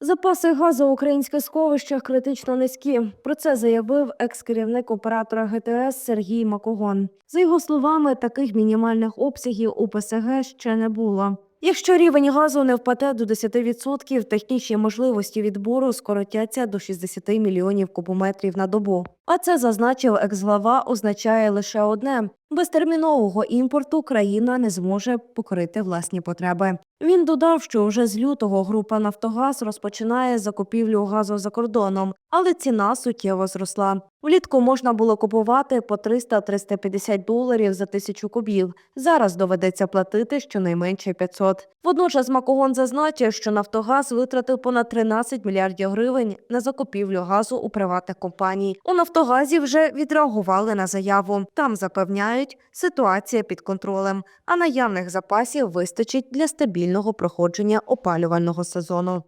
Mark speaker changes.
Speaker 1: Запаси газу в українських сховищах критично низькі. Про це заявив екс-керівник оператора ГТС Сергій Макогон. За його словами, таких мінімальних обсягів у ПСГ ще не було. Якщо рівень газу не впаде до 10%, технічні можливості відбору скоротяться до 60 мільйонів кубометрів на добу. А це зазначив екс-глава, означає лише одне: без термінового імпорту країна не зможе покрити власні потреби. Він додав, що вже з лютого група Нафтогаз розпочинає закупівлю газу за кордоном, але ціна суттєво зросла. Влітку можна було купувати по 300-350 доларів за тисячу кубів. Зараз доведеться платити щонайменше 500. Водночас Макогон зазначив, що Нафтогаз витратив понад 13 мільярдів гривень на закупівлю газу у приватних компаній. У Нафтогазі вже відреагували на заяву. Там запевняють, ситуація під контролем, а наявних запасів вистачить для стабільного проходження опалювального сезону.